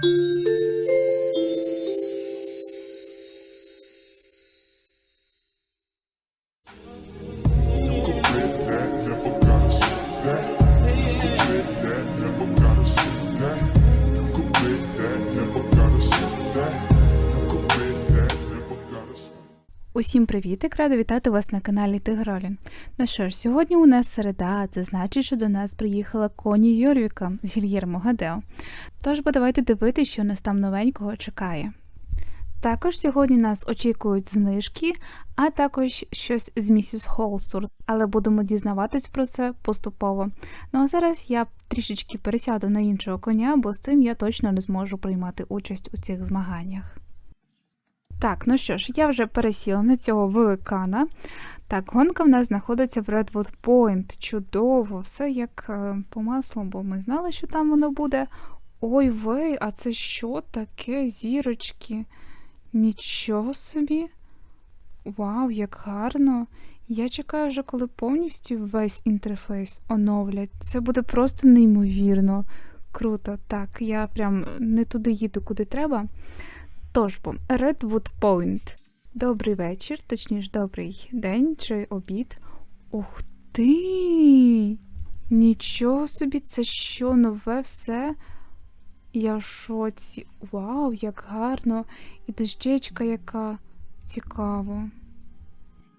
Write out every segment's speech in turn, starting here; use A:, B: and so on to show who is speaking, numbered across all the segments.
A: Música
B: Усім привітик! Рада вітати вас на каналі Тигролі. Ну що ж, сьогодні у нас середа, це значить, що до нас приїхала коні Йорвіка з Гільєрмо Гадео. Тож бо давайте дивитися, що нас там новенького чекає. Також сьогодні нас очікують знижки, а також щось з місіс Холсур, але будемо дізнаватись про це поступово. Ну а зараз я трішечки пересяду на іншого коня, бо з цим я точно не зможу приймати участь у цих змаганнях. Так, ну що ж, я вже пересіла на цього великана. Так, гонка в нас знаходиться в Redwood Point. Чудово, все як е, по маслу, бо ми знали, що там воно буде. Ой вей, а це що таке зірочки? Нічого собі. Вау, як гарно. Я чекаю вже, коли повністю весь інтерфейс оновлять. Це буде просто неймовірно. Круто. Так, я прям не туди їду, куди треба. Тож бо, Redwood Point. Добрий вечір, точніше, добрий день чи обід. Ух ти! Нічого собі, це що нове все? Я в шоці. Вау, як гарно! І дощечка яка цікаво.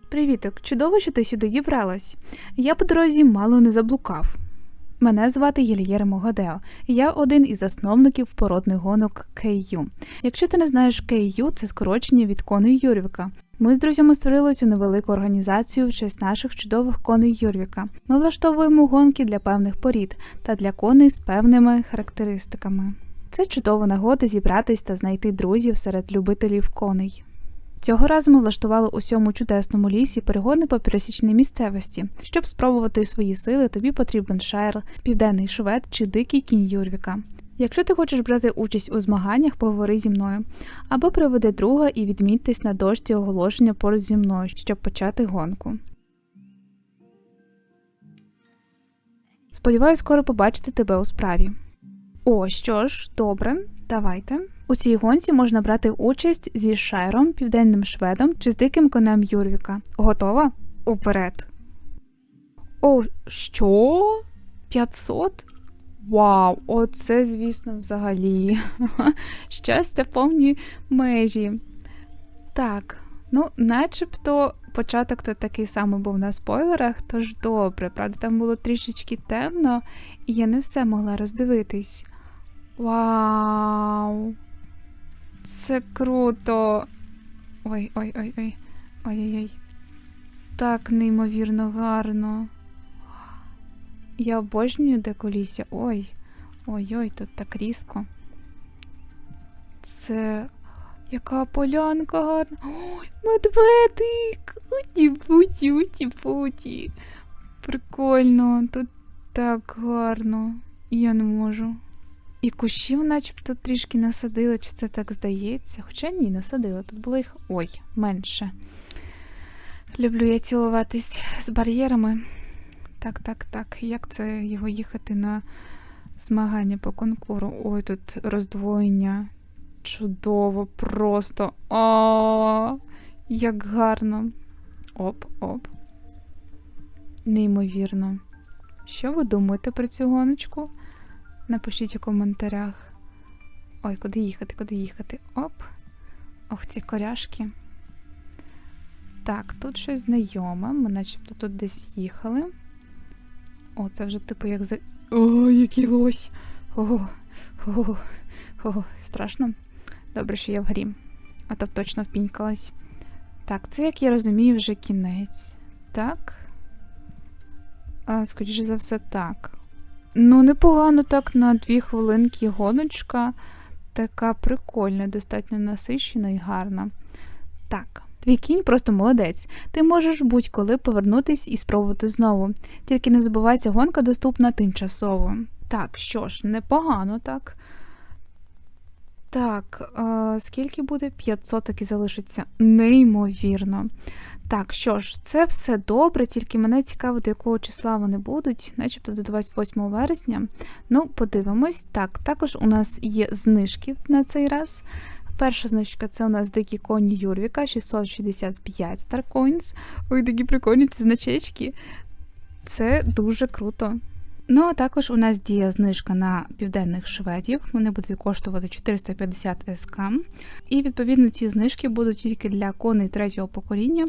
B: Привіток, чудово, що ти сюди дібралась. Я по дорозі мало не заблукав. Мене звати Єльєрмо Гадео, і я один із засновників породних гонок KU. Якщо ти не знаєш KU, це скорочення від коней Юрвіка. Ми з друзями створили цю невелику організацію в честь наших чудових коней Юрвіка. Ми влаштовуємо гонки для певних порід та для коней з певними характеристиками. Це чудова нагода зібратись та знайти друзів серед любителів коней. Цього разу ми влаштували у цьому чудесному лісі перегони по пересічній місцевості. Щоб спробувати свої сили, тобі потрібен шайр, південний швед чи дикий кінь Юрвіка. Якщо ти хочеш брати участь у змаганнях, поговори зі мною або приведи друга і відмітьтесь на дошці оголошення поруч зі мною, щоб почати гонку. Сподіваюсь, скоро побачити тебе у справі. О, що ж, добре, давайте. У цій гонці можна брати участь зі шайром, південним шведом чи з диким конем Юрвіка. Готова? Уперед. О, що? 500? Вау, оце, звісно, взагалі. Щастя повні межі. Так, ну, начебто початок то такий самий був на спойлерах, тож добре, правда, там було трішечки темно, і я не все могла роздивитись. Вау! Це круто. Ой, ой, ой, ой. Ой-ой-ой. Так неймовірно гарно. Я обожнюю деколісся. Ой. Ой-ой, тут так різко. Це. Яка полянка гарна. Ой, медведик! Уті-путі, уті-путі. Прикольно, тут так гарно. Я не можу. І кущів начебто трішки насадили, чи це так здається? Хоча ні, насадила. Тут було їх ой, менше. Люблю я цілуватись з бар'єрами. Так, так, так. Як це його їхати на змагання по конкуру? Ой, тут роздвоєння. Чудово, просто. О, як гарно. Оп, оп. Неймовірно. Що ви думаєте про цю гоночку? Напишіть у коментарях. Ой, куди їхати, куди їхати? Оп. Ох, ці коряшки. Так, тут щось знайоме. Ми начебто тут десь їхали. О, це вже типу як за. О, який лось! О, о, о, страшно. Добре, що я в грі. А то точно впінькалась. Так, це, як я розумію, вже кінець. Так. А, скоріше за все, так. Ну, непогано так на дві хвилинки гоночка. Така прикольна, достатньо насищена і гарна. Так, твій кінь просто молодець. Ти можеш будь-коли повернутись і спробувати знову. Тільки не забувай, ця гонка доступна тимчасово. Так, що ж, непогано так. Так, е, скільки буде? 500 таки залишиться. Неймовірно. Так, що ж, це все добре, тільки мене цікаво, до якого числа вони будуть, начебто до 28 вересня. Ну, подивимось. Так, також у нас є знижки на цей раз. Перша знижка це у нас дикі коні Юрвіка 665 Starcoins. Ой, такі прикольні ці значечки. Це дуже круто. Ну, а також у нас діє знижка на південних шведів. Вони будуть коштувати 450 СК. І відповідно ці знижки будуть тільки для коней третього покоління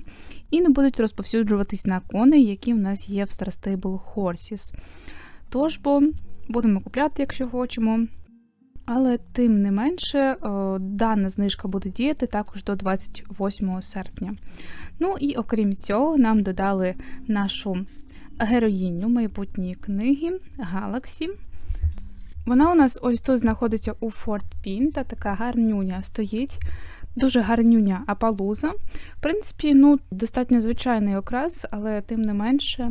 B: і не будуть розповсюджуватись на коней, які в нас є в Star Stable Horses. Тож бо будемо купляти, якщо хочемо. Але тим не менше, дана знижка буде діяти також до 28 серпня. Ну і окрім цього, нам додали нашу героїню майбутньої книги Галаксі. Вона у нас ось тут знаходиться у Форт Пін, та така гарнюня стоїть. Дуже гарнюня апалуза. В принципі, ну, достатньо звичайний окрас, але тим не менше,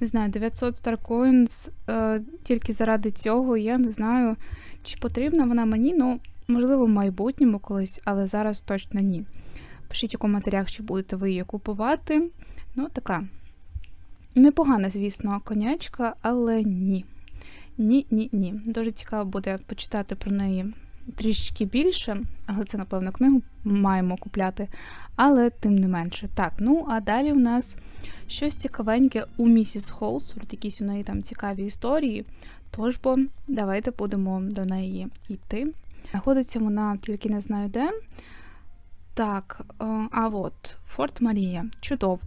B: не знаю, 900 Starcoins е, тільки заради цього, я не знаю, чи потрібна вона мені, ну, можливо, в майбутньому колись, але зараз точно ні. Пишіть у коментарях, чи будете ви її купувати. Ну, така непогана, звісно, конячка, але ні. Ні, ні, ні. Дуже цікаво буде почитати про неї трішечки більше, але це, напевно, книгу маємо купляти. Але тим не менше. Так, ну а далі у нас щось цікавеньке у місіс Холсворт, якісь у неї там цікаві історії. Тож бо давайте будемо до неї йти. Знаходиться вона тільки не знаю де. Так, е, а от Форт Марія. Чудово.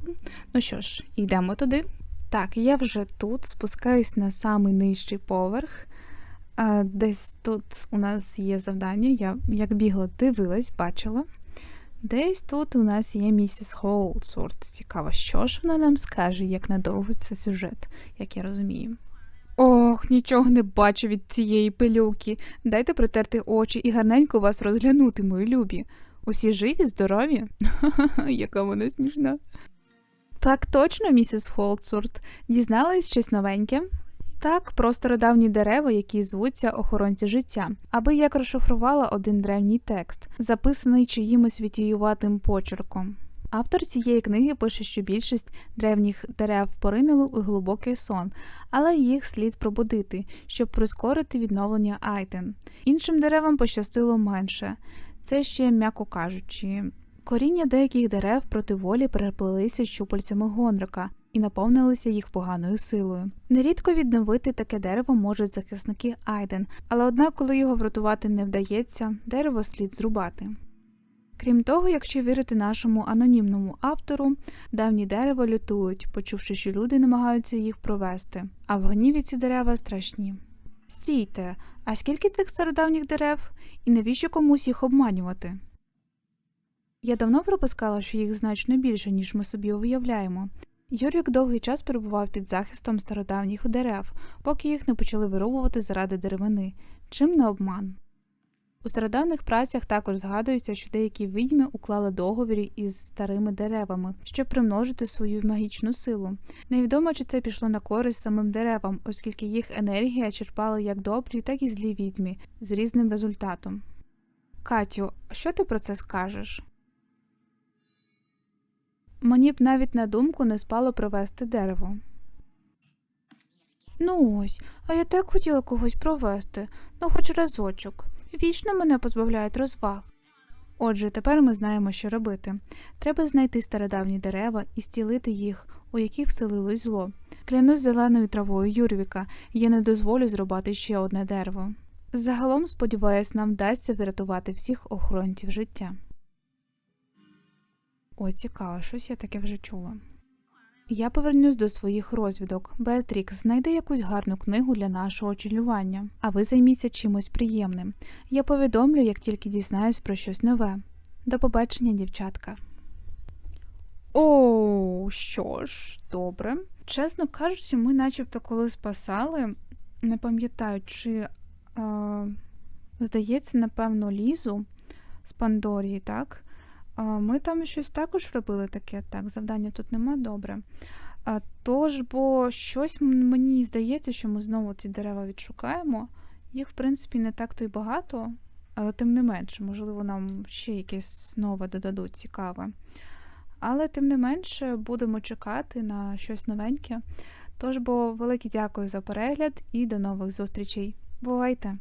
B: Ну що ж, йдемо туди. Так, я вже тут спускаюсь на самий нижчий поверх. Десь тут у нас є завдання. Я як бігла, дивилась, бачила. Десь тут у нас є місіс Холдсворт. Цікаво, що ж вона нам скаже, як надовго це сюжет, як я розумію. Ох, нічого не бачу від цієї пилюки. Дайте притерти очі і гарненько вас розглянути, мої любі. Усі живі, здорові? Яка вона смішна. Так точно, місіс Холдсворт. Дізнались щось новеньке? Так, про стародавні дерева, які звуться охоронці життя, аби як розшифрувала один древній текст, записаний чиїмось вітіюватим почерком. Автор цієї книги пише, що більшість древніх дерев поринули у глибокий сон, але їх слід пробудити, щоб прискорити відновлення Айтен. Іншим деревам пощастило менше. Це ще м'яко кажучи. Коріння деяких дерев проти волі переплелися щупальцями Гонрика і наповнилися їх поганою силою. Нерідко відновити таке дерево можуть захисники Айден, але однак, коли його врятувати не вдається, дерево слід зрубати. Крім того, якщо вірити нашому анонімному автору, давні дерева лютують, почувши, що люди намагаються їх провести, а в гніві ці дерева страшні. Стійте, а скільки цих стародавніх дерев? І навіщо комусь їх обманювати? Я давно припускала, що їх значно більше, ніж ми собі уявляємо. Юрік довгий час перебував під захистом стародавніх дерев, поки їх не почали вирубувати заради деревини, чим не обман. У стародавних працях також згадується, що деякі відьми уклали договір із старими деревами, щоб примножити свою магічну силу. Невідомо, чи це пішло на користь самим деревам, оскільки їх енергія черпала як добрі, так і злі відьми з різним результатом. Катю, що ти про це скажеш? Мені б навіть на думку не спало провести дерево. Ну ось, а я так хотіла когось провести, ну хоч разочок. Вічно мене позбавляють розваг. Отже, тепер ми знаємо, що робити. Треба знайти стародавні дерева і стілити їх, у яких вселилось зло. Клянусь зеленою травою Юрвіка, я не дозволю зрубати ще одне дерево. Загалом, сподіваюсь, нам вдасться врятувати всіх охоронців життя. Ой, цікаво, щось я таке вже чула. Я повернусь до своїх розвідок. Беатрікс, знайди якусь гарну книгу для нашого чілювання, а ви займіться чимось приємним. Я повідомлю, як тільки дізнаюсь про щось нове. До побачення, дівчатка. О, що ж, добре. Чесно кажучи, ми начебто коли спасали, не пам'ятаю, чи е, здається, напевно, лізу з Пандорії, так? Ми там щось також робили таке, так, завдання тут нема добре. Тож, бо щось мені здається, що ми знову ці дерева відшукаємо. Їх, в принципі, не так то й багато, але тим не менше, можливо, нам ще якесь нове додадуть цікаве. Але тим не менше будемо чекати на щось новеньке. Тож бо велике дякую за перегляд і до нових зустрічей. Бувайте!